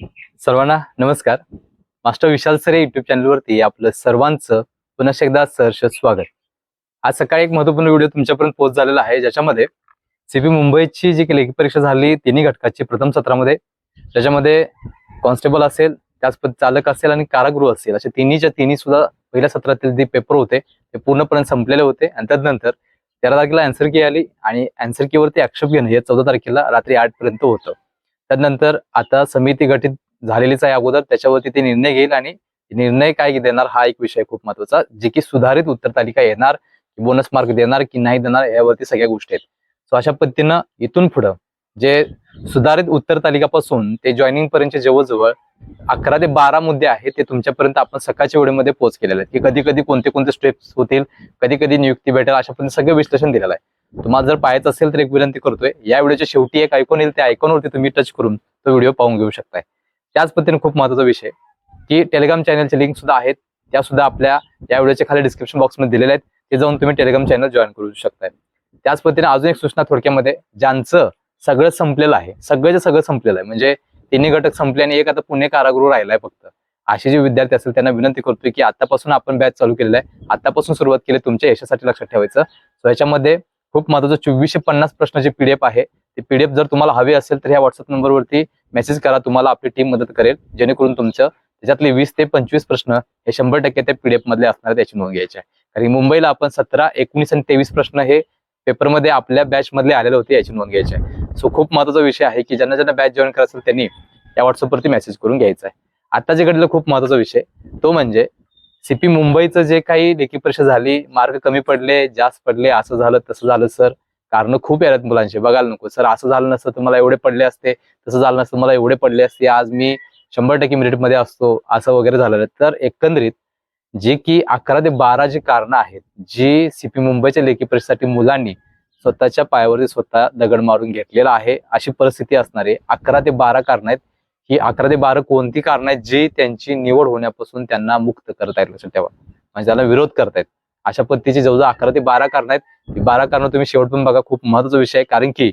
सर्वांना नमस्कार. मास्टर विशाल sir YouTube चॅनलवरती आपलं सर्वांचं पुन्हा एकदा सहर्ष स्वागत. आज सकाळी एक महत्त्वपूर्ण व्हिडिओ तुमच्यापर्यंत पोहोच झालेला आहे ज्याच्यामध्ये सीपी मुंबईची जी लेखी परीक्षा झाली तिन्ही घटकाची प्रथम सत्रामध्ये ज्याच्यामध्ये कॉन्स्टेबल असेल त्याच चालक असेल आणि कारागृह असेल असे तिन्हीच्या तिन्ही सुद्धा पहिल्या सत्रातील जे पेपर होते ते पूर्णपणे संपलेले होते आणि त्यानंतर तेरा तारखेला अँसर की आली आणि अँसर कीवरती आक्षेप घेणं हे चौदा तारखेला रात्री आठ पर्यंत होतं. त्यानंतर आता समिती गठीत झालेलीच आहे अगोदर त्याच्यावरती ते निर्णय घेईल आणि निर्णय काय देणार हा एक विषय खूप महत्त्वाचा जे की सुधारित उत्तर तालिका येणार बोनस मार्क देणार की नाही देणार यावरती सगळ्या गोष्टी आहेत. सो अशा पद्धतीनं इथून पुढं जे सुधारित उत्तर तालिकापासून ते जॉईनिंग पर्यंतचे जवळजवळ अकरा ते बारा मुद्दे आहेत ते तुमच्यापर्यंत आपण सकाळच्या वेळेमध्ये पोहोच केलेले आहेत. की कधी कधी कोणते कोणते स्टेप्स होतील कधी कधी नियुक्ती भेटेल अशा पद्धतीने सगळं विश्लेषण दिलेलं आहे. तुम्हाला जर पाहायचं असेल तर एक विनंती करतोय या व्हिडिओच्या शेवटी एक ऐकून येईल त्या ऐकूनवरती तुम्ही टच करून तो व्हिडिओ पाहून घेऊ शकताय. त्याच पद्धतीने खूप महत्त्वाचा विषय की टेलिग्राम चॅनलचे लिंक सुद्धा आहेत त्या सुद्धा आपल्या या व्हिडिओच्या खाली डिस्क्रिप्शन बॉक्समध्ये दिलेल्या आहेत ते जाऊन तुम्ही टेलिग्राम चॅनल जॉईन करू शकताय. त्याच पद्धतीने अजून एक सूचना थोडक्यामध्ये ज्यांचं सगळं संपलेलं आहे सगळं सगळं संपलेलं आहे म्हणजे तिन्ही घटक संपले आणि एक आता पुणे कारागृह राहिलाय फक्त. असे जे विद्यार्थी असतील त्यांना विनंती करतोय की आतापासून आपण बॅच चालू केलेला आहे आतापासून सुरुवात केली तुमच्या यशासाठी लक्षात ठेवायचं. सो याच्यामध्ये खूप महत्वाचं चोवीसशे पन्नास प्रश्नाची पीडीएफ आहे. ते पीडीएफ जर तुम्हाला हवे असेल तर ह्या व्हॉट्सअप नंबरवरती मेसेज करा तुम्हाला आपली टीम मदत करेल. जेणेकरून तुमचं त्याच्यातले वीस ते पंचवीस प्रश्न हे शंभर टक्के त्या पीडीएफ मधले असणार याची त्याची नोंद घ्यायची आहे. कारण मुंबईला आपण सतरा एकोणीस आणि तेवीस प्रश्न हे पेपरमध्ये आपल्या बॅच मधले आलेले होते याची नोंद घ्यायची आहे. सो खूप महत्त्वाचा विषय आहे की ज्यांना ज्यांना बॅच जॉईन करायचं असेल त्यांनी या व्हॉट्सअपवरती मेसेज करून घ्यायचा आहे. आता जे खूप महत्त्वाचा विषय. तो म्हणजे सीपी मुंबईचं जे काही लेखी परीक्षा झाली मार्क कमी पडले जास्त पडले असं झालं तसं झालं सर. कारण खूप आहेत मुलांचे बघायला नको. सर असं झालं नसतं तर मला एवढे पडले असते तसं झालं नसतं मला एवढे पडले असते. आज मी शंभर टक्के मेरिटमध्ये असतो असं वगैरे झालेलं तर एकंदरीत जे की अकरा ते बारा जी कारणं आहेत जी सीपी मुंबईच्या लेखी परीक्षेसाठी मुलांनी स्वतःच्या पायावरती स्वतः दगड मारून घेतलेला आहे अशी परिस्थिती असणारी अकरा ते बारा कारण आहेत. ही अकरा ते बारा कोणती कारण आहेत जी त्यांची निवड होण्यापासून त्यांना मुक्त करतायत लक्षात ठेवा. म्हणजे त्याला विरोध करतायत. अशा पद्धतीची जवळजवळ अकरा ते बारा कारण आहेत. ही बारा कारण तुम्ही शेवटून बघा खूप महत्त्वाचा विषय आहे. कारण की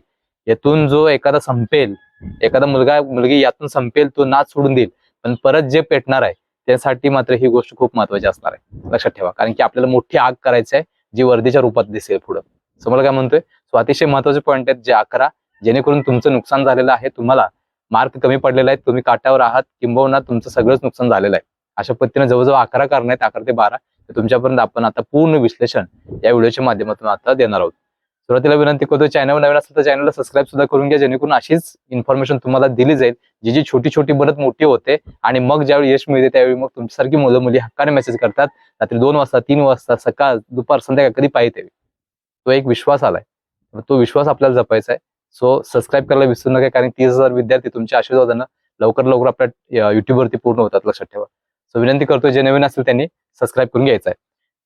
यातून जो एखादा संपेल एखादा मुलगा मुलगी यातून संपेल तो नाच सोडून देईल. पण परत जे पेटणार आहे त्यासाठी मात्र ही गोष्ट खूप महत्वाची असणार आहे. लक्षात ठेवा. कारण की आपल्याला मोठी आग करायची आहे जी वर्दीच्या रूपात दिसेल पुढं. समोर काय म्हणतोय? सो अतिशय महत्त्वाचे पॉईंट आहेत जे अकरा. जेणेकरून तुमचं नुकसान झालेलं आहे. तुम्हाला मार्क कमी पडलेला आहे तुम्ही काटावर आहात किंबहुना तुमचं सगळंच नुकसान झालेलं आहे. अशा पद्धतीने जवळजवळ अकरा कारण आहेत अकरा ते बारा. तुमच्यापर्यंत आपण आता पूर्ण विश्लेषण या व्हिडिओच्या माध्यमातून आता देणार आहोत. सुरुवातीला विनंती करतो चॅनल नवीन असेल तर चॅनलला सबस्क्राईब सुद्धा करून घ्या जेणेकरून अशीच इन्फॉर्मेशन तुम्हाला दिली जाईल जी जी छोटी छोटी बनत मोठी होते आणि मग ज्यावेळी यश मिळते त्यावेळी मग तुमच्यासारखी मुलं मुली हक्काने मेसेज करतात. रात्री दोन वाजता तीन वाजता सकाळ दुपार संध्याकाळ कधी पाहिजे तो एक विश्वास आलाय. तो विश्वास आपल्याला जपायचा आहे. सो सबस्क्राईब करायला विसरू नका कारण तीस हजार विद्यार्थी तुमच्या आशीर्वादानं लवकर लवकर आपल्या युट्यूबवरती पूर्ण होतात लक्षात ठेवा. सो विनंती करतो जे नवीन असेल त्यांनी सबस्क्राईब करून घ्यायचं आहे.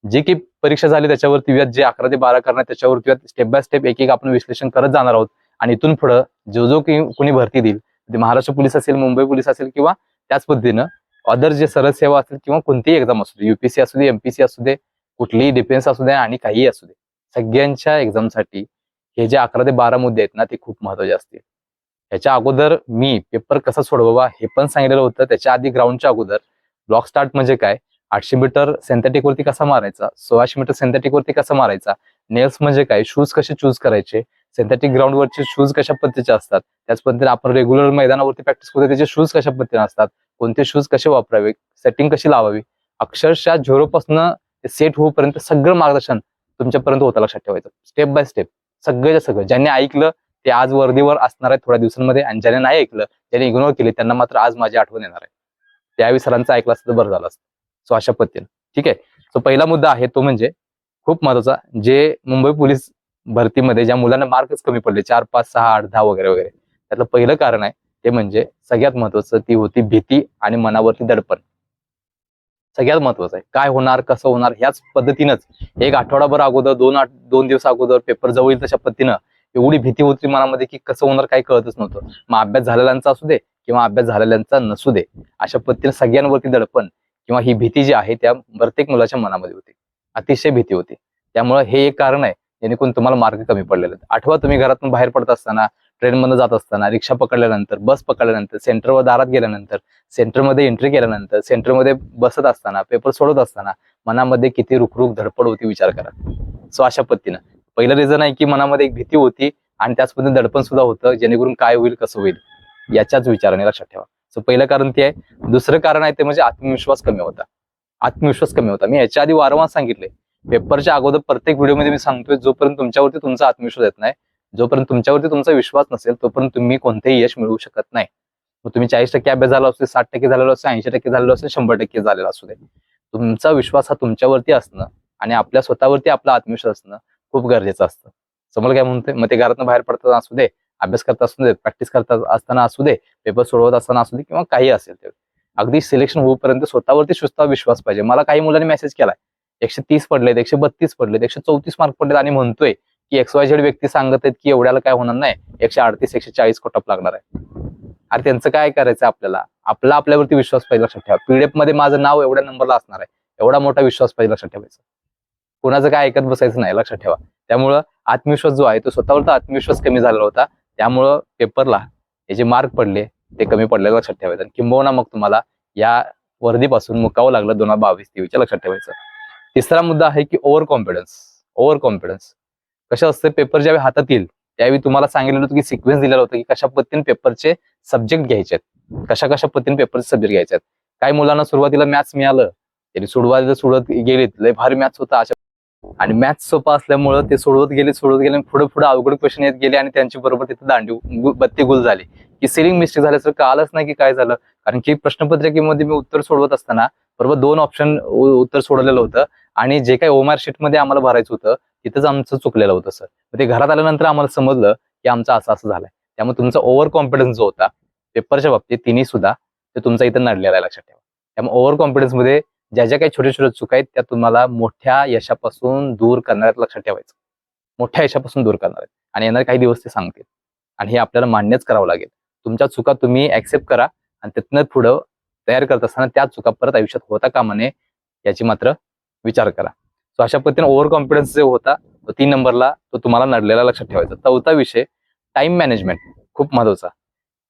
जी की परीक्षा झाली त्याच्यावरती व्याज जे अकरा ते बारा करणार त्याच्यावरती स्टेप बाय स्टेप एक एक आपण विश्लेषण करत जाणार आहोत. आणि इथून पुढं जो जो की कोणी भरती देईल ते महाराष्ट्र पोलीस असेल मुंबई पोलीस असेल किंवा त्याच पद्धतीनं अदर जे सरळ सेवा असेल किंवा कोणतीही एक्झाम असू दे युपीसी असू दे एमपीसी असू दे कुठलीही डिफेन्स असू दे आणि काहीही असू दे सगळ्यांच्या एक्झामसाठी हे जे अकरा ते बारा मुद्दे आहेत ना ते खूप महत्त्वाचे असतील. ह्याच्या अगोदर मी पेपर कसा सोडवावा हे पण सांगितलेलं होतं. त्याच्या आधी ग्राउंडच्या अगोदर ब्लॉक स्टार्ट म्हणजे काय? आठशे मीटर सिंथेटिक वरती कसा मारायचा? सोळाशे मीटर सिंथेटिक वरती कसा मारायचा? नेल्स म्हणजे काय? शूज कसे चूज करायचे? सिंथेटिक ग्राउंड वरचे शूज कशा पद्धतीचे असतात? त्याच पद्धतीने आपण रेग्युलर मैदानावरती प्रॅक्टिस करतो त्याचे शूज कशा पद्धतीने असतात? कोणते शूज कसे वापरावे? सेटिंग कशी लावावी? अक्षरशः झिरोपासून सेट होऊपर्यंत सगळं मार्गदर्शन तुमच्यापर्यंत होतं लक्षात ठेवायचं. स्टेप बाय स्टेप सगळं सगळं. ज्यांनी ऐकलं ते आज वर्दीवर असणार आहे थोड्या दिवसांमध्ये आणि ज्याने नाही ऐकलं ज्याने इग्नोर केले त्यांना मात्र आज माझी आठवण येणार आहे. त्यावेळी सरांचं ऐकलं असतं बरं झालं असतं. सो अशा पद्धतीनं. ठीक आहे? सो पहिला मुद्दा आहे तो म्हणजे खूप महत्त्वाचा जे मुंबई पोलीस भरतीमध्ये ज्या मुलांना मार्कच कमी पडले चार पाच सहा आठ दहा वगैरे वगैरे त्यातलं पहिलं कारण आहे ते म्हणजे सगळ्यात महत्वाचं ती होती भीती आणि मनावरती दडपण. सगळ्यात महत्वाचं आहे. काय होणार कसं होणार ह्याच पद्धतीनंच. एक आठवडाभर अगोदर दोन आठ दोन दिवस अगोदर पेपर जवळ येईल तशा पद्धतीनं एवढी भीती होती मनामध्ये की कसं होणार काही कळतच नव्हतं. मग अभ्यास झालेल्यांचा असू दे किंवा अभ्यास झालेल्यांचा नसू दे अशा पद्धतीने सगळ्यांवरती दडपण किंवा ही भीती जी आहे त्या प्रत्येक मुलाच्या मनामध्ये होती. अतिशय भीती होती. त्यामुळे हे एक कारण आहे जेणेकरून तुम्हाला मार्क कमी पडलेले आहेत. आठवा तुम्ही घरातून बाहेर पडत असताना ट्रेनमधनं जात असताना रिक्षा पकडल्यानंतर बस पकडल्यानंतर सेंटरवर दारात गेल्यानंतर सेंटरमध्ये एंट्री केल्यानंतर सेंटरमध्ये बसत असताना पेपर सोडत असताना मनामध्ये किती रुखरुख धडपड होती विचार करा. सो अशा पद्धतीनं. पहिलं रिझन आहे की मनामध्ये एक भीती होती आणि त्याचमध्ये दडपण सुद्धा होतं जेणेकरून काय होईल कसं होईल याच्याच विचाराने लक्षात ठेवा. सो पहिलं कारण ते आहे. दुसरं कारण आहे ते म्हणजे आत्मविश्वास कमी होता. आत्मविश्वास कमी होता. मी याच्या आधी वारंवार सांगितले पेपरच्या अगोदर प्रत्येक व्हिडिओमध्ये मी सांगतोय जोपर्यंत तुमच्यावरती तुमचा आत्मविश्वास येत नाही जोपर्यंत तुमच्यावरती तुमचा विश्वास नसेल तोपर्यंत तुम्ही कोणतेही यश मिळवू शकत नाही. मग तुम्ही चाळीस टक्के अभ्यास झाला असू दे साठ टक्के झालेला असू ऐंशी टक्के झालेला असू शंभर टक्के झालेला असू दे. तुमचा विश्वास हा तुमच्यावरती असणं आणि आपल्या स्वतःवरती आपला आत्मविश्वास असणं खूप गरजेचं असतं. समोर काय म्हणतोय? मग ते घरातून बाहेर पडताना असू दे अभ्यास करता असू दे प्रॅक्टिस करता असताना असू दे पेपर सोडवत असताना असू दे किंवा काही असेल ते. अगदी सिलेक्शन होईपर्यंत स्वतःवरती सुद्धा विश्वास पाहिजे. मला काही मुलांनी मेसेज केलाय. एकशे तीस पडलेत एकशे बत्तीस पडलेत एकशे चौतीस मार्क पडलेत आणि म्हणतोय की एक्स वाय झेड व्यक्ती सांगत आहेत की एवढ्याला काय होणार नाही. एकशे अडतीस एकशे चाळीस कोटप लागणार आहे. अरे त्यांचं काय करायचं आपल्याला? आपला आपल्यावरती विश्वास पाहिजे लक्षात ठेवा. पीडीएफमध्ये माझं नाव एवढ्या नंबरला असणार आहे. एवढा मोठा विश्वास पाहिजे लक्षात ठेवायचा. कोणाचं काय ऐकत बसायचं नाही लक्षात ठेवा. त्यामुळं आत्मविश्वास जो आहे तो स्वतःवरचा आत्मविश्वास कमी झालेला होता. त्यामुळं पेपरला हे जे मार्क पडले ते कमी पडले लक्षात ठेवायचं. आणि किंबहुना मग तुम्हाला या वर्दीपासून मुकावं लागलं दोन हजार बावीस तेवीसच्या लक्षात ठेवायचं. तिसरा मुद्दा आहे की ओव्हर कॉन्फिडन्स ओव्हर कॉन्फिडन्स कसं असतं पेपर ज्यावेळी हातात येईल त्यावेळी तुम्हाला सांगितलेलं होतं की सिक्वेन्स दिलेला होता की कशा पद्धतीने पेपरचे सब्जेक्ट घ्यायचे आहेत. कशा कशा पद्धतीने पेपरचे सब्जेक्ट घ्यायचे आहेत. काही मुलांना सुरुवातीला मॅथ्स मिळालं त्यांनी सोडवा सोडत गेलेत लय भारी मॅथ्स होता अशा. आणि मॅथ्स सोपा असल्यामुळं ते सोडवत गेले सोडवत गेले पुढे पुढे अवघड क्वेश्चन येत गेले आणि त्यांची बरोबर तिथे दांडी बत्ती गुल झाली. की सिलिंग मिस्टेक झाल्याचं कळालंच नाही की काय झालं. कारण की प्रश्नपत्रिकेमध्ये मी उत्तर सोडवत असताना बरोबर दोन ऑप्शन उत्तर सोडवलेलं होतं. आणि जे काही ओमार शीटमध्ये आम्हाला भरायचं होतं तिथंच आमचं चुकलेलं होतं सर. ते घरात आल्यानंतर आम्हाला समजलं की आमचं असं असं झालंय. त्यामुळे तुमचा ओव्हर कॉन्फिडन्स जो होता पेपरच्या बाबतीत तिन्ही सुद्धा ते तुमचा इथं नडलेला आहे लक्षात ठेवा. त्यामुळे ओव्हर कॉन्फिडन्समध्ये ज्या ज्या काही छोट्या छोट्या चुका आहेत त्या तुम्हाला मोठ्या यशापासून दूर करणार लक्षात ठेवायचं. मोठ्या यशापासून दूर करणार आहेत. आणि येणार काही दिवस ते सांगतील. आणि हे आपल्याला मान्यच करावं लागेल. तुमच्या चुका तुम्ही ऍक्सेप्ट करा आणि तिथनं पुढं तयार करत असताना त्या चुका परत आयुष्यात होता कामा नये याची मात्र विचार करा. तो अशा पद्धतीने ओव्हर कॉन्फिडन्स जे होता तो तीन नंबरला तो तुम्हाला नडलेला लक्षात ठेवायचा. चौथा विषय टाइम मॅनेजमेंट खूप महत्त्वाचा.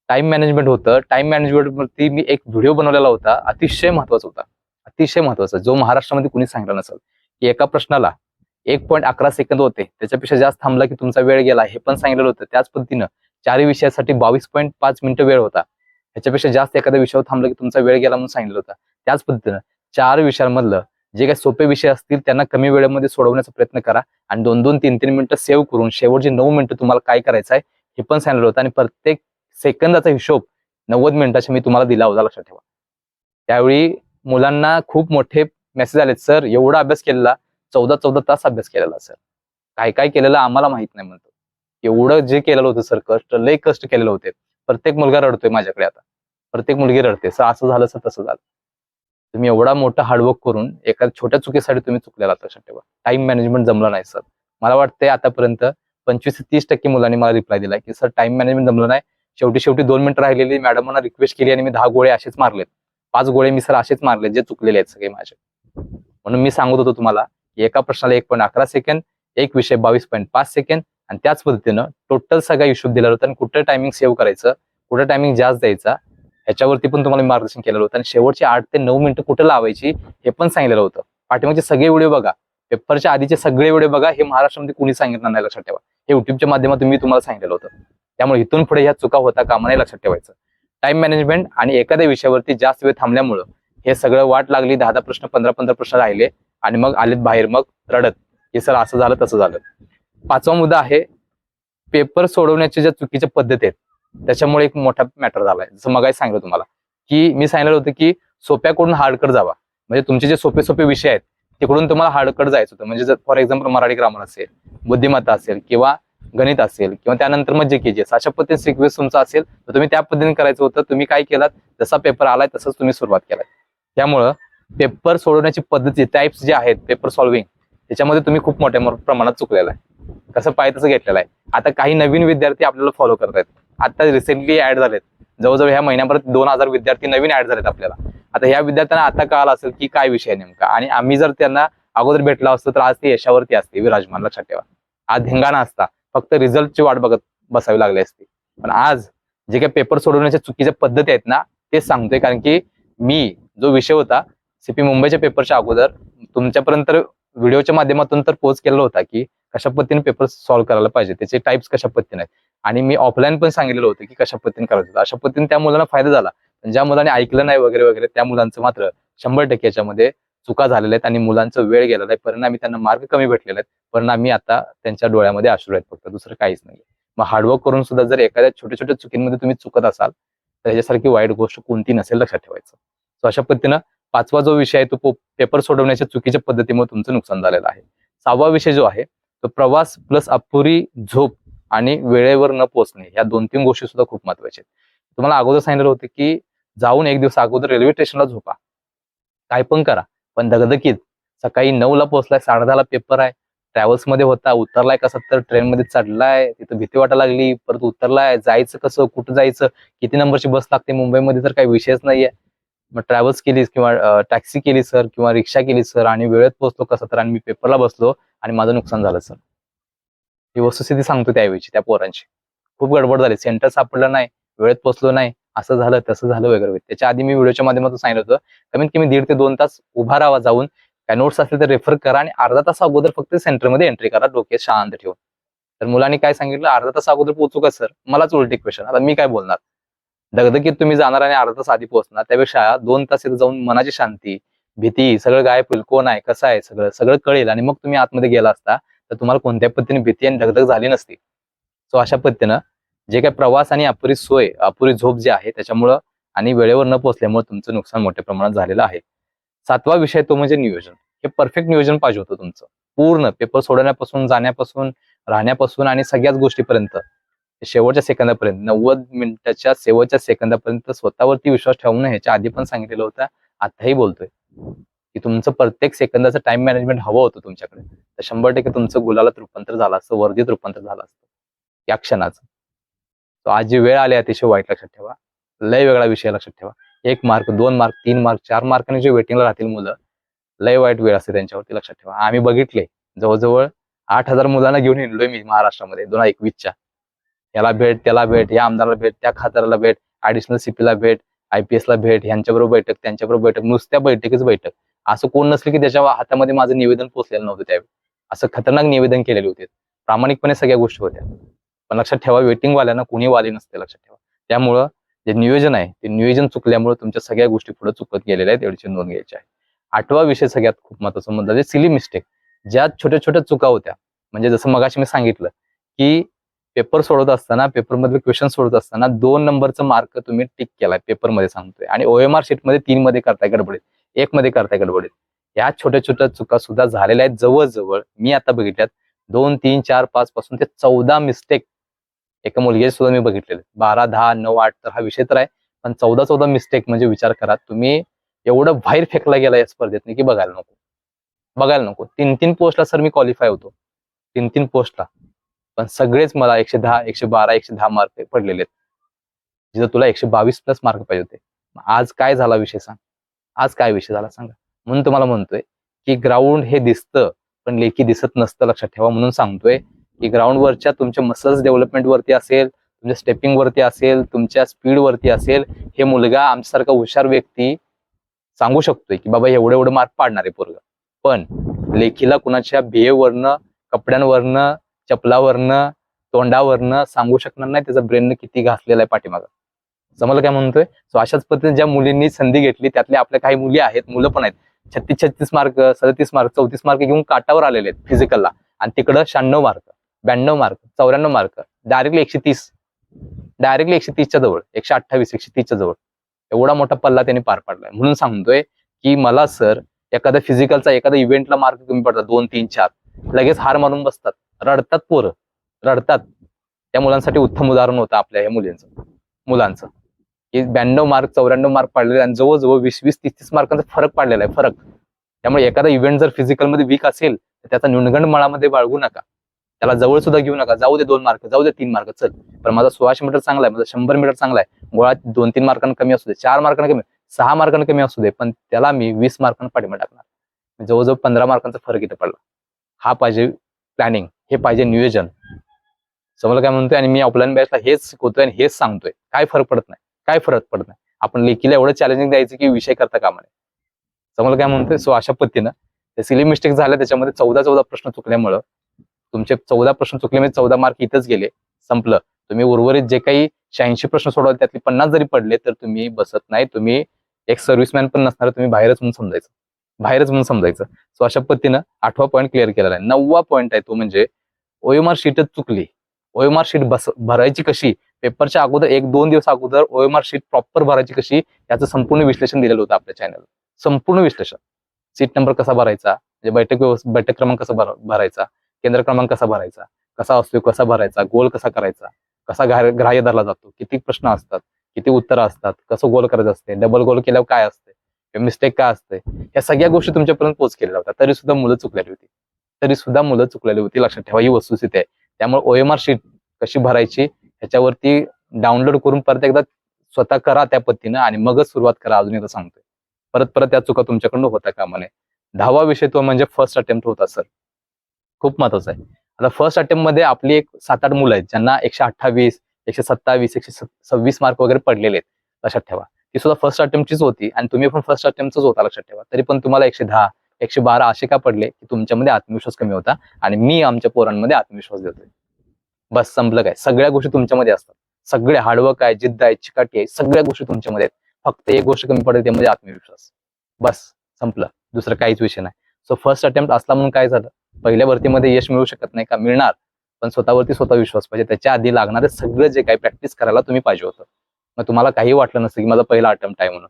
टाइम मॅनेजमेंट होतं. टाइम मॅनेजमेंटवरती मी एक व्हिडिओ बनवलेला होता. अतिशय महत्त्वाचा होता. अतिशय महत्त्वाचा. जो महाराष्ट्रामध्ये कुणी सांगितला नसेल की एका प्रश्नाला एक पॉईंट अकरा सेकंद होते. त्याच्यापेक्षा जास्त थांबला की तुमचा वेळ गेला. हे पण सांगितलेलं होतं. त्याच पद्धतीनं चारही विषयासाठी बावीस पॉईंट पाच मिनिटं वेळ होता. ह्याच्यापेक्षा जास्त एखाद्या विषयावर थांबलं की तुमचा वेळ गेला म्हणून सांगितलं होतं. त्याच पद्धतीनं चार विषयांमधलं जे काही सोपे विषय असतील त्यांना कमी वेळेमध्ये सोडवण्याचा प्रयत्न करा. आणि दोन दोन तीन तीन मिनिटं सेव्ह करून शेवटचे नऊ मिनिटं तुम्हाला काय करायचं आहे हे पण सांगितलं होतं. आणि प्रत्येक सेकंदाचा हिशोब नव्वद मिनिटाचा मी तुम्हाला दिला होता. लक्षात ठेवा. त्यावेळी मुलांना खूप मोठे मेसेज आलेत. सर एवढा अभ्यास केलेला चौदा चौदा तास अभ्यास केलेला सर. काय काय केलेलं आम्हाला माहीत नाही म्हणतो. एवढं जे केलेलं होतं सर कष्ट लय कष्ट केलेलं होते. प्रत्येक मुलगा रडतोय माझ्याकडे आता. प्रत्येक मुलगी रडते. सर असं झालं सर तसं झालं. तुम्ही एवढा मोठा हार्डवर्क करून एका छोट्या चुकीसाठी तुम्ही चुकलेला लक्षात ठेवा. टाइम मॅनेजमेंट जमलं नाही सर मला वाटतंय आतापर्यंत पंचवीस ते तीस टक्के मुलांनी मला रिप्लाय दिलाय की सर टाइम मॅनेजमेंट जमलं नाही. शेवटी शेवटी दोन मिनिटं राहिलेली मॅडमांना रिक्वेस्ट केली आणि मी दहा गोळे असेच मारलेत. पाच गोळे मी सर असेच मारले जे चुकलेले आहेत सगळे माझे. म्हणून मी सांगत होतो तुम्हाला की एका प्रश्नाला एक पॉईंट अकरा सेकंड एक विषय बावीस पॉईंट पाच सेकंड आणि त्याच पद्धतीनं टोटल सगळा हिशोब दिला होता आणि कुठं टायमिंग सेव्ह करायचं कुठं टायमिंग जास्त द्यायचा ह्याच्यावरती पण तुम्हाला मार्गदर्शन केलेलं होतं. आणि शेवटचे आठ ते नऊ मिनिटं कुठं लावायची हे पण सांगितलेलं होतं. पाठीमागचे सगळे व्हिडिओ बघा. पेपरच्या आधीचे सगळे व्हिडिओ बघा. हे महाराष्ट्रामध्ये कुणी सांगितलं नाही लक्षात ठेवा. हे युट्यूबच्या माध्यमातून मी तुम्हाला सांगितलेलं होतं. त्यामुळे इथून पुढे ह्या चुका होता कामा नाही लक्षात ठेवायचं. टाइम मॅनेजमेंट आणि एखाद्या विषयावरती जास्त वेळ थांबल्यामुळं हे सगळं वाट लागली. दहा दहा प्रश्न पंधरा पंधरा प्रश्न राहिले. आणि मग आलेत बाहेर मग रडत. हे सर असं झालं तसं झालं. पाचवा मुद्दा आहे पेपर सोडवण्याच्या ज्या चुकीच्या पद्धती आहेत त्याच्यामुळे एक मोठा मॅटर झालाय. जसं मगाही सांगितलं तुम्हाला की मी सांगितलं होतं की सोप्याकडून हार्डकड जावा. म्हणजे तुमचे जे सोपे सोपे विषय आहेत तिकडून तुम्हाला हार्डकड जायचं होतं. म्हणजे फॉर एक्झाम्पल मराठी ग्रामर असेल बुद्धिमत्ता असेल किंवा गणित असेल किंवा त्यानंतर मग जे के जी अशा पद्धतीने सिक्वेन्स तुमचा असेल तर तुम्ही त्या पद्धतीने करायचं होतं. तुम्ही काय केलात? जसा पेपर आलाय तसंच तुम्ही सुरुवात केलाय. त्यामुळं पेपर सोडवण्याची पद्धती टाइप्स जे आहेत पेपर सॉल्व्हिंग त्याच्यामध्ये तुम्ही खूप मोठ्या प्रमाणात चुकलेला आहे. कसं पाहिजे तसं घेतलेलं आहे. आता काही नवीन विद्यार्थी आपल्याला फॉलो करत आहेत आता रिसेंटली ऍड झालेत. जवळजवळ ह्या महिन्यापर्यंत दोन हजार विद्यार्थी नवीन ऍड झालेत आपल्याला. आता ह्या विद्यार्थ्यांना आता कळालं असेल की काय विषय नेमका. आणि आम्ही जर त्यांना अगोदर भेटला असतो तर आज ते यशावरती असते विराजमान लक्षात ठेवा आज धिंगाणा असता. फक्त रिझल्टची वाट बघत बसावी लागली असती. पण आज जे काही पेपर सोडवण्याच्या चुकीच्या पद्धती आहेत ना ते सांगतोय कारण की मी जो विषय होता सीपी मुंबईच्या पेपरच्या अगोदर तुमच्यापर्यंत व्हिडिओच्या माध्यमातून तर पोच केलेला होता की कशा पद्धतीने पेपर सॉल्व्ह करायला पाहिजे. त्याचे टाइप्स कशा पद्धतीने आहेत? आणि मी ऑफलाईन पण सांगितलेलं होतं की कशा पद्धतीने करायचं होतं. अशा पद्धतीने त्या मुलांना फायदा झाला. ज्या मुलांनी ऐकलं नाही वगैरे वगैरे त्या मुलांचं मात्र शंभर टक्के याच्यामध्ये चुका झालेल्या आहेत आणि मुलांचा वेळ गेलेला आहे. परिणामी त्यांना मार्क कमी भेटलेले आहेत. परिणामी आता त्यांच्या डोळ्यामध्ये आश्रू आहेत फक्त. दुसरं काहीच नाही मग हार्डवर्क करून सुद्धा जर एखाद्या छोट्या छोट्या चुकींमध्ये तुम्ही चुकत असाल तर ह्याच्यासारखी वाईट गोष्ट कोणती नसेल लक्षात ठेवायचं. सो अशा पद्धतीनं पाचवा जो विषय आहे तो पेपर सोडवण्याच्या चुकीच्या पद्धतीमुळे तुमचं नुकसान झालेलं आहे. सहावा विषय जो आहे तो प्रवास प्लस अपुरी झोप आणि वेळेवर न पोहोचणे या दोन तीन गोष्टी सुद्धा खूप महत्त्वाच्या आहेत. तुम्हाला अगोदर सांगितलं होतं की जाऊन एक दिवस अगोदर रेल्वे स्टेशनला झोपा. काय पण करा पण दगदगीत सकाळी नऊला पोहोचलाय साडे दहाला पेपर आहे. ट्रॅव्हल्समध्ये होता उतरलाय कसा तर ट्रेन मध्ये चढलाय तिथं भीती वाटायला लागली परत उतरलाय जायचं कसं कुठं जायचं किती नंबरची बस लागते मुंबईमध्ये तर काही विषयच नाहीये. मग ट्रॅव्हल्स केली किंवा टॅक्सी केली सर किंवा रिक्षा केली सर आणि वेळेत पोहोचलो कसं तर आणि मी पेपरला बसलो आणि माझं नुकसान झालं सर. ही वस्तुस्थिती सांगतो त्यावेळी त्या पोरांची. खूप गडबड झाली. सेंटर सापडलं नाही वेळेत पोहोचलो नाही असं झालं तसं झालं वगैरे वगैरे. त्याच्या आधी मी व्हिडिओच्या माध्यमातून सांगितलं होतं कमीत कमी दीड ते दोन तास उभा राहा जाऊन काय नोट्स असले तर रेफर करा आणि अर्धा तास अगोदर फक्त सेंटरमध्ये एंट्री करा डोके शांत ठेवून तर मुलांनी काय सांगितलं अर्धा तास अगोदर पोहोचू का सर मलाच उलटी क्वेश्चन आता मी काय बोलणार? दगदगीत तुम्ही जाणार आणि अर्धा तास आधी पोहोचणार. त्यापेक्षा दोन तास इथं जाऊन मनाची शांती भीती सगळं गायब होईल. कोण आहे? कसं आहे? सगळं सगळं कळेल आणि मग तुम्ही आतमध्ये गेला असता तर तुम्हाला कोणत्या पद्धतीने भीती आणि धगधग झाली नसती. सो अशा पद्धतीनं जे काही प्रवास आणि अपुरी सोय अपुरी झोप जी आहे त्याच्यामुळं आणि वेळेवर न पोहोचल्यामुळे तुमचं नुकसान मोठ्या प्रमाणात झालेलं आहे. सातवा विषय तो म्हणजे नियोजन. हे परफेक्ट नियोजन पाहिजे होतं तुमचं. पूर्ण पेपर सोडवण्यापासून जाण्यापासून राहण्यापासून आणि सगळ्याच गोष्टीपर्यंत शेवटच्या सेकंदापर्यंत नव्वद मिनिटाच्या शेवटच्या सेकंदापर्यंत स्वतःवरती विश्वास ठेवणं ह्याच्या आधी पण सांगितलेलं होतं. आताही बोलतोय. की तुमचं प्रत्येक सेकंदाचं टाइम मॅनेजमेंट हवं होतं तुमच्याकडे. तर शंभर टक्के तुमचं गुलालात रूपांतर झालं असतं वर्दीत रूपांतर झालं असतं. या क्षणाचं. तो आज जी वेळ आली अतिशय वाईट लक्षात ठेवा. लय वेगळा विषय लक्षात ठेवा. एक मार्क दोन मार्क तीन मार्क चार मार्काने जे वेटिंगला राहतील मुलं लय वाईट वेळ असते त्यांच्यावरती लक्षात ठेवा. आम्ही बघितले जवळजवळ आठ हजार मुलांना घेऊन येलोय मी महाराष्ट्रामध्ये दोन हजार एकवीसच्या. याला भेट त्याला भेट या आमदाराला भेट त्या खात्याला भेट ऍडिशनल सीपीला भेट आयपीएस ला भेट यांच्याबरोबर बैठक त्यांच्याबरोबर बैठक नुसत्या बैठकीच बैठक. असं कोण नसलं की त्याच्या हातामध्ये माझं निवेदन पोचलेलं नव्हतं त्यावेळी. असं खतरनाक निवेदन केलेले होते. प्रामाणिकपणे सगळ्या गोष्टी होत्या. पण लक्षात ठेवा वेटिंग वाल्यांना कुणी वाले नसते लक्षात ठेवा. त्यामुळं जे नियोजन आहे ते नियोजन चुकल्यामुळे तुमच्या सगळ्या गोष्टी पुढे चुकत गेलेल्या आहेत एवढीची नोंद घ्यायची आहे. आठवा विषय सगळ्यात खूप महत्त्वाचा मुद्दा म्हणजे सिली मिस्टेक ज्या छोट्या छोट्या चुका होत्या म्हणजे जसं मगाशी मी सांगितलं की पेपर सोडवत असताना पेपरमधले क्वेश्चन सोडवत असताना दोन नंबरचा मार्क तुम्ही टिक केलाय पेपरमध्ये सांगतोय. आणि ओएमआर शीटमध्ये तीन मध्ये करताय गडबडीत. एक मध्ये करताय गडबडीत. या छोट्या छोट्या चुका सुद्धा झालेल्या आहेत जवळजवळ. मी आता बघितल्यात दोन तीन चार पाच पासून ते चौदा मिस्टेक एका मुलगी सुद्धा मी बघितलेले. बारा दहा नऊ आठ तर हा विषय तर आहे पण चौदा चौदा मिस्टेक म्हणजे विचार करा तुम्ही एवढं बाहेर फेकला गेला या स्पर्धेत की बघायला नको. बघायला नको. तीन तीन पोस्टला सर मी क्वालिफाय होतो. तीन तीन पोस्टला. पण सगळेच मला एकशे दहा एकशे बारा एकशे दहा मार्क पडलेले आहेत. जिथं तुला एकशे बावीस प्लस मार्क पाहिजे होते. आज काय झाला विषय सांग. आज काय विषय झाला सांगा. म्हणून तुम्हाला म्हणतोय की ग्राउंड हे दिसतं पण लेखी दिसत नसतं लक्षात ठेवा म्हणून सांगतोय की ग्राउंडवरच्या तुमच्या मसल्स डेव्हलपमेंट वरती असेल तुमच्या स्टेपिंग वरती असेल तुमच्या स्पीड वरती असेल हे मुलगा आमच्यासारखा हुशार व्यक्ती सांगू शकतोय की बाबा एवढे एवढं मार्क पाडणार आहे पोरगा. पण लेखीला कुणाच्या बिहेवरनं कपड्यांवरनं चपलावरनं तोंडावरनं सांगू शकणार नाही त्याचा ब्रेन किती घासलेला आहे पाठीमागं. समजलं काय म्हणतोय? सो अशाच पद्धतीने ज्या मुलींनी संधी घेतली त्यातल्या आपल्या काही मुली आहेत मुलं पण आहेत. छत्तीस छत्तीस मार्क सदतीस मार्क चौतीस मार्क घेऊन काटावर आलेले आहेत फिजिकलला आणि तिकडं शहाण्णव मार्क ब्याण्णव मार्क चौऱ्याण्णव मार्क डायरेक्टली एकशे तीस. डायरेक्टली एकशे तीसच्या जवळ एकशे अठ्ठावीस एकशे तीसच्या जवळ. एवढा मोठा पल्ला त्यांनी पार पाडलाय. म्हणून सांगतोय की मला सर एखाद्या फिजिकलचा एखाद्या इव्हेंटला मार्क कमी पडतात दोन तीन चार. लगेच हार मारून बसतात. रडतात पोरं. रडतात. त्या मुलांसाठी उत्तम उदाहरण होतं आपल्या या मुलींचं. मुलांचं. ब्याण्णव मार्क चौऱ्याण्णव मार्क पाडलेले आणि जवळजवळ वीस वीस तीस तीस मार्कांचा फरक पडलेला आहे फरक. त्यामुळे एखादा इव्हेंट जर फिजिकलमध्ये वीक असेल तर त्याचा न्यूनगंड मळामध्ये बाळगू नका. त्याला जवळ सुद्धा घेऊ नका. जाऊ दे दोन मार्क जाऊ दे तीन मार्क चल. पण माझा सोळाशे मीटर चांगला आहे माझा शंभर मीटर चांगला आहे. गोळा दोन तीन मार्कांना कमी असू दे चार मार्कांना कमी सहा मार्कांना कमी असू दे पण त्याला मी वीस मार्कांना पाठिंबा टाकणार. जवळजवळ पंधरा मार्कांचा फरक इथं पडला. हा पाहिजे प्लॅनिंग हे पाहिजे नियोजन. समोर काय म्हणतोय आणि मी ऑफलाईन बॅचला हेच शिकवतोय आणि हेच सांगतोय. काय फरक पडत नाही. काय फरक पडत नाही. आपण लेखीला एवढं चॅलेंजिंग द्यायचं की विषय करता कामा नये. समोर काय म्हणतोय? सो अशा पद्धतीनं ते सिली मिस्टेक झाल्या त्याच्यामध्ये चौदा चौदा प्रश्न चुकल्यामुळं तुमचे चौदा प्रश्न चुकले म्हणजे चौदा मार्क इथंच गेले संपलं. तुम्ही उर्वरित जे काही शहाऐंशी प्रश्न सोडवले त्यातले पन्नास जरी पडले तर तुम्ही बसत नाही. तुम्ही एक सर्व्हिसमॅन पण नसणार तुम्ही बाहेरच म्हणून समजायचं. बाहेरच म्हणून समजायचं. सो अशा पद्धतीनं आठवा पॉईंट क्लिअर केलेला आहे. नववा पॉईंट आहे तो म्हणजे ओएमआर शीटच चुकली. ओएमआर शीट बस भरायची कशी? पेपरच्या अगोदर एक दोन दिवस अगोदर ओएमआर शीट प्रॉपर भरायची कशी? याचं संपूर्ण विश्लेषण दिलेलं होतं आपल्या चॅनल संपूर्ण विश्लेषण. सीट नंबर कसा भरायचा? म्हणजे बैठक बैठक क्रमांक कसा भर- भरायचा? केंद्र क्रमांक कसा भरायचा? कसा असतो कसा भरायचा? गोल कसा करायचा? कसा ग्राह्य ग्राह्य धरला जातो? किती प्रश्न असतात? किती उत्तरं असतात? कसं गोल करायचं असते डबल गोल केल्यावर काय असते मिस्टेक काय असते या सगळ्या गोष्टी तुमच्यापर्यंत पोच केलेल्या होत्या. तरी सुद्धा मुलं चुकलेली होती. तरी सुद्धा मुलं चुकलेली होती. लक्षात ठेवा ही वस्तुस्थिती आहे. त्यामुळे ओएमआर शीट कशी भरायची ह्याच्यावरती डाउनलोड करून परत एकदा स्वतः करा त्या पद्धतीनं आणि मगच सुरुवात करा अजून एकदा सांगतोय. परत परत त्या चुका तुमच्याकडून होता कामा नये दहावा विषय तो म्हणजे फर्स्ट अटेम्प्ट होता सर खूप महत्त्वाचा आहे. आता फर्स्ट अटेम्प्टमध्ये आपली एक सात आठ मुलं आहेत ज्यांना एकशे अठ्ठावीस एकशे सत्तावीस एकशे सव्वीस मार्क वगैरे पडलेले आहेत. लक्षात ठेवा. ती सुद्धा फर्स्ट अटेम्प्टचीच होती आणि तुम्ही पण फर्स्ट अटेम्प्टच होता लक्षात ठेवा. तरी पण तुम्हाला एकशे दहा एकशे बारा असे का पडले की तुमच्यामध्ये आत्मविश्वास कमी होता आणि मी आमच्या पोरांमध्ये आत्मविश्वास देतोय. बस संपलं काय? सगळ्या गोष्टी तुमच्यामध्ये असतात. सगळे हार्डवर्क आहे जिद्द आहे चिकाटी आहे सगळ्या गोष्टी तुमच्यामध्ये आहेत. फक्त एक गोष्ट कमी पडते त्यामध्ये आत्मविश्वास. बस संपलं. दुसरं काहीच विषय नाही. सो फर्स्ट अटेम्प्ट असला म्हणून काय झालं? पहिल्या भरतीमध्ये यश मिळू शकत नाही का? मिळणार. पण स्वतःवरती स्वतः विश्वास पाहिजे. त्याच्या आधी लागणारे सगळं जे काही प्रॅक्टिस करायला तुम्ही पाहिजे होतं. मग तुम्हाला काही वाटलं नसतं की माझा पहिला अटेम्प्ट आहे म्हणून.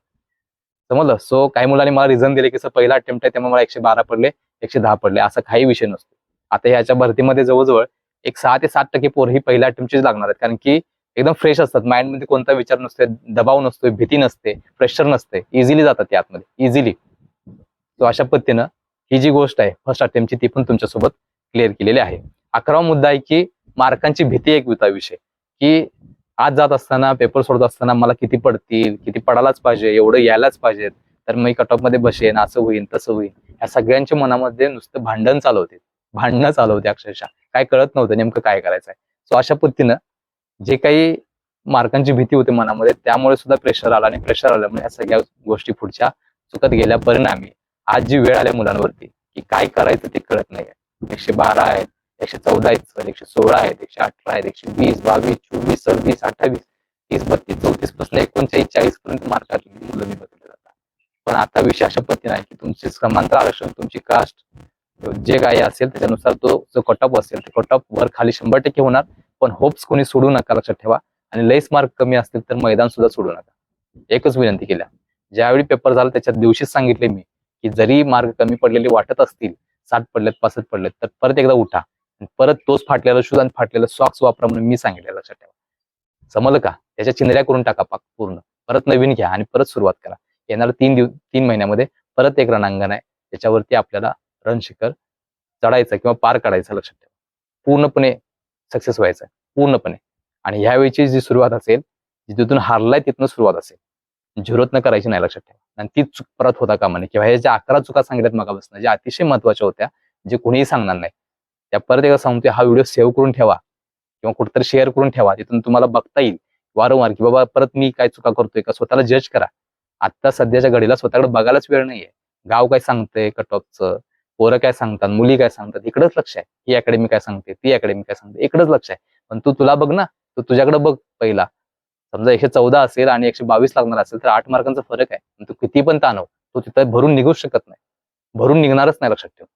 समजलं सो काही मुलांनी मला रिझन दिले की सर पहिला अटेम्प्ट आहे त्यामुळे मला एकशे बारा पडले एकशे दहा पडले. असा काही विषय नसतो. आता ह्याच्या भरतीमध्ये जवळजवळ एक सहा ते सात टक्के पोर ही पहिल्या अटेम्प्टचीच लागणार आहेत. कारण की एकदम फ्रेश असतात. माइंडमध्ये कोणता विचार नसतो दबाव नसतोय भीती नसते प्रेशर नसते. इझिली जातात ते आतमध्ये. इझिली सो अशा पद्धतीनं ही जी गोष्ट आहे फर्स्ट अटेम्प्टची ती पण तुमच्यासोबत क्लिअर केलेली आहे. अकरावा मुद्दा आहे की मार्कांची भीती एक होता विषय की आज जात असताना पेपर सोडत असताना मला किती पडतील किती पडायलाच पाहिजे एवढं यायलाच पाहिजेत तर मी कटऑफमध्ये बसेन असं होईल तसं होईल या सगळ्यांच्या मनामध्ये नुसतं भांडण चालू होते. भांडणं चालू होते अक्षरशः. काय कळत नव्हतं नेमकं काय करायचं आहे सो अशा पद्धतीनं जे काही मार्कांची भीती होती मनामध्ये त्यामुळे सुद्धा प्रेशर आला आणि प्रेशर आल्यामुळे या सगळ्या गोष्टी पुढच्या चुकत गेल्या परिणामी आज जी वेळ आल्या मुलांवरती की काय करायचं ते कळत नाही एकशे बारा आहेत एकशे चौदा आहेत सर एकशे सोळा आहेत एकशे अठरा आहेत एकशे वीस बावीस चोवीस सव्वीस अठ्ठावीस तीस बत्तीस चौतीसपासून एकोणचाळीस चाळीस पर्यंत मार्कातली मुलं मी बघितले जातात. पण आता विषय अशा पद्धतीने आहे की तुमचे समांतर आरक्षण तुमची कास्ट जे काही असेल त्याच्यानुसार तो जो कटअप असेल ते ऑफ वर खाली शंभर टक्के होणार. पण होप्स कोणी सोडू नका लक्षात ठेवा. आणि लईच मार्क कमी असतील तर मैदान सुद्धा सोडू नका. एकच विनंती केल्या. ज्यावेळी पेपर झाला त्याच्या दिवशीच सांगितले मी की जरी मार्क कमी पडलेले वाटत असतील साठ पडलेत पासष्ट पडलेत तर परत एकदा उठा. परत तोच फाटलेला शूज आणि फाटलेला सॉक्स वापरा म्हणून मी सांगितलं लक्षात ठेवा. समजलं का? त्याच्या चिंदऱ्या करून टाका पाक पूर्ण. परत नवीन घ्या आणि परत सुरुवात करा. येणाऱ्या तीन दिवस तीन महिन्यामध्ये परत एक रणांगण आहे. त्याच्यावरती आपल्याला रण शिखर चढायचं किंवा पार काढायचं लक्षात ठेवा. पूर्णपणे सक्सेस व्हायचं पूर्णपणे. आणि ह्यावेळीची जी सुरुवात असेल जी तिथून हारलाय तिथून सुरुवात असेल. झिरोतनं करायची नाही लक्षात ठेवा. आणि ती चूक परत होता कामा नये. किंवा ह्या ज्या अकरा चुका सांगितल्यात मगापासून ज्या अतिशय महत्त्वाच्या होत्या जे कोणीही सांगणार नाही. त्या परत एकदा सांगतोय हा व्हिडिओ सेव्ह करून ठेवा किंवा कुठेतरी शेअर करून ठेवा तिथून तुम्हाला बघता येईल वारंवार की बाबा परत मी काय चुका करतोय का स्वतःला जज करा. आता सध्याच्या घडीला स्वतःकडे बघायलाच वेळ नाहीये. गाव काय सांगतंय कटॉपचं पोरं काय सांगतात मुली काय सांगतात इकडंच लक्ष आहे. ही अकॅडमी काय सांगते ती अकॅडमी काय सांगते इकडंच लक्ष आहे. पण तू तुला बघ ना तू तुझ्याकडे बघ पहिला. समजा एकशे चौदा असेल आणि एकशे बावीस लागणार असेल तर आठ मार्कांचा फरक आहे. पण तू किती पण ताणव तू तिथं भरून निघूच शकत नाही. भरून निघणारच नाही लक्षात ठेव.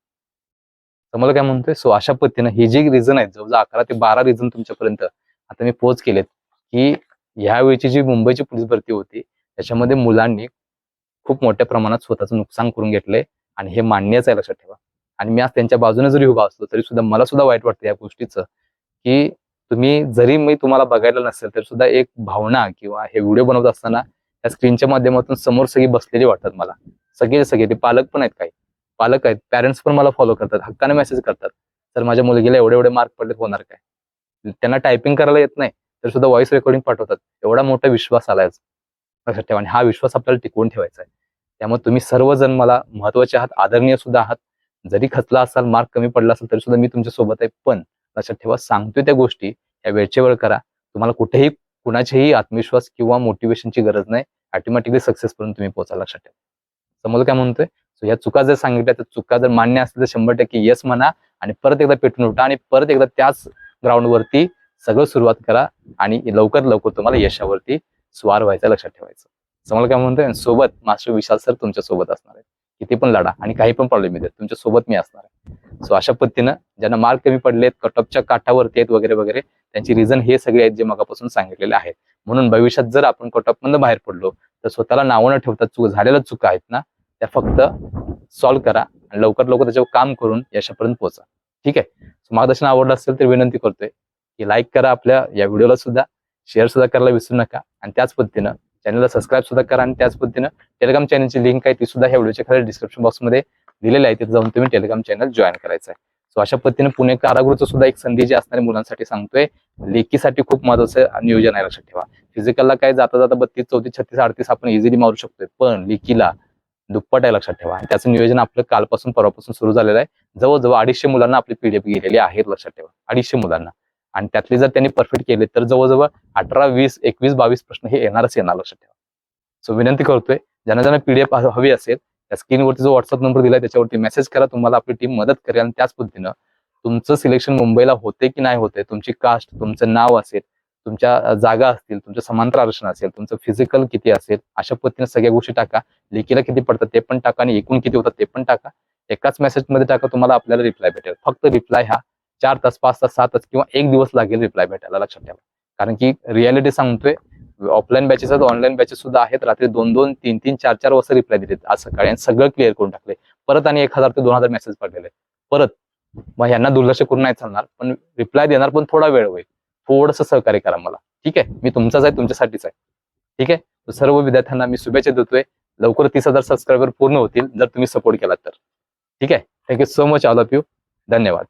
तर मला काय म्हणतोय सो अशा पद्धतीनं हे जी रिझन आहेत जवळजवळ अकरा ते बारा रिझन तुमच्यापर्यंत आता मी पोच केलेत की ह्यावेळीची जी मुंबईची पोलीस भरती होती त्याच्यामध्ये मुलांनी खूप मोठ्या प्रमाणात स्वतःचं नुकसान करून घेतलंय आणि हे मान्यच आहे लक्षात ठेवा. आणि मी आज त्यांच्या बाजूने जरी उभा असलो तरी सुद्धा मला सुद्धा वाईट वाटतं या गोष्टीचं की तुम्ही जरी मी तुम्हाला बघायला नसेल तरी सुद्धा एक भावना किंवा हे व्हिडिओ बनवत असताना त्या स्क्रीनच्या माध्यमातून समोर सगळी बसलेली वाटतात मला. सगळे सगळे ते पालक पण आहेत काही. पालक आहेत पॅरेंट्स पण मला फॉलो करतात हक्काने मेसेज करतात. तर माझ्या मुलगीला एवढे एवढे मार्क पडलेत होणार काय? त्यांना टायपिंग करायला येत नाही तर सुद्धा व्हॉइस रेकॉर्डिंग पाठवतात. एवढा मोठा विश्वास आलाय लक्षात ठेवा आणि हा विश्वास आपल्याला टिकवून ठेवायचा आहे. त्यामुळे तुम्ही सर्वजण मला महत्त्वाचे आहात आदरणीय सुद्धा आहात. जरी खचला असाल मार्क कमी पडला असेल तरी सुद्धा मी तुमच्यासोबत आहे. पण लक्षात ठेवा सांगतोय त्या गोष्टी या वेळचे वेळ करा. तुम्हाला कुठेही कुणाचेही आत्मविश्वास किंवा मोटिवेशनची गरज नाही. ऑटोमॅटिकली सक्सेसपर्यंत तुम्ही पोहोचा लक्षात ठेवा. समोर काय म्हणतोय? सो या चुका जर सांगितल्या तर चुका जर मान्य असतील तर शंभर टक्के येस म्हणा आणि परत एकदा पेटून उठा आणि परत एकदा त्याच ग्राउंडवरती सगळं सुरुवात करा आणि लवकर लवकर तुम्हाला यशावरती स्वार व्हायचा लक्षात ठेवायचं. समोर काय म्हणतोय? सोबत मास्टर विशाल सर तुमच्यासोबत असणार आहे किती पण लढा आणि काही पण प्रॉब्लेम येतात तुमच्यासोबत मी असणार आहे. सो अशा पद्धतीनं ज्यांना मार्क कमी पडलेत कटॉपच्या काठावरती आहेत वगैरे वगैरे त्यांची रिझन हे सगळे आहेत जे मगापासून सांगितलेले आहेत. म्हणून भविष्यात जर आपण कटऑफ मधून बाहेर पडलो तर स्वतःला नावं न ठेवता चूक झालेल्या चुका आहेत ना त्या फक्त सॉल्व्ह करा आणि लवकर लवकर त्याच्यावर काम करून यशापर्यंत पोहोचा. ठीक आहे? मार्गदर्शन आवडलं असेल तर विनंती करतोय की लाईक करा आपल्या या व्हिडिओला सुद्धा शेअर सुद्धा करायला विसरू नका आणि त्याच पद्धतीनं चॅनलला सबस्क्राईब सुद्धा करा आणि त्याच पद्धतीनं टेलिग्राम चॅनलची लिंक आहे ती सुद्धा ह्या व्हिडिओच्या खाली डिस्क्रिप्शन बॉक्समध्ये दिलेली आहे. तिथे जाऊन तुम्ही टेलिग्राम चॅनल जॉईन करायचं आहे. सो अशा पद्धतीने पुणे कारागृहचं सुद्धा एक संधी जी असणाऱ्या मुलांसाठी सांगतोय लेखीसाठी खूप महत्वाचं नियोजन आहे लक्षात ठेवा फिजिकलला काय जाता जाता बत्तीस चौतीस छत्तीस अडतीस आपण इझिली मारू शकतोय. पण लेखीला दुप्पट आहे लक्षात ठेवा. आणि त्याचं नियोजन आपलं कालपासून परवापासून सुरू झालेलं आहे. जवळजवळ अडीचशे मुलांना आपली पीडीएफ गेलेली आहे लक्षात ठेवा. अडीचशे मुलांना. आणि त्यातले जर त्यांनी परफेक्ट केले तर जवळजवळ अठरा वीस एकवीस बावीस प्रश्न हे येणारच येणार लक्षात ठेवा. सो विनंती करतोय ज्यांना ज्यांना पीडीएफ हवी असेल त्या स्क्रीनवरती जो व्हॉट्सअप नंबर दिलाय त्याच्यावरती मेसेज करा. तुम्हाला आपली टीम मदत करेल. आणि त्याच पद्धतीनं तुमचं सिलेक्शन मुंबईला होते की नाही होते तुमची कास्ट तुमचं नाव असेल तुमच्या जागा असतील तुमचं समांतर आरक्षण असेल तुमचं फिजिकल किती असेल अशा पद्धतीने सगळ्या गोष्टी टाका. लेखीला किती पडतात ते पण टाका आणि एकूण किती होतात ते पण टाका. एकाच मेसेजमध्ये टाका तुम्हाला आपल्याला रिप्लाय भेटेल. फक्त रिप्लाय हा चार तास पाच तास सात तास किंवा एक दिवस लागेल रिप्लाय भेटायला लक्षात ठेवा. कारण की रियालिटी सांगतोय ऑफलाईन बॅचेस आहेत ऑनलाईन बॅचेस सुद्धा आहेत. रात्री दोन दोन तीन तीन चार चार वाजता रिप्लाय देतात. आज सकाळी आणि सगळं क्लिअर करून टाकले परत आणि एक हजार ते दोन हजार मेसेज पडलेले परत. मग यांना दुर्लक्ष करून नाही चालणार पण रिप्लाय देणार पण थोडा वेळ होईल. थोडस सहकार्य करा मला. ठीक आहे? मी तुमचाच आहे तुमच्यासाठीच आहे. ठीक आहे? सर्व विद्यार्थ्यांना मी शुभेच्छा देतोय. लवकर तीस हजार सबस्क्रायबर पूर्ण होतील जर तुम्ही सपोर्ट केलात तर. ठीक आहे? Thank you so much all of you धन्यवाद.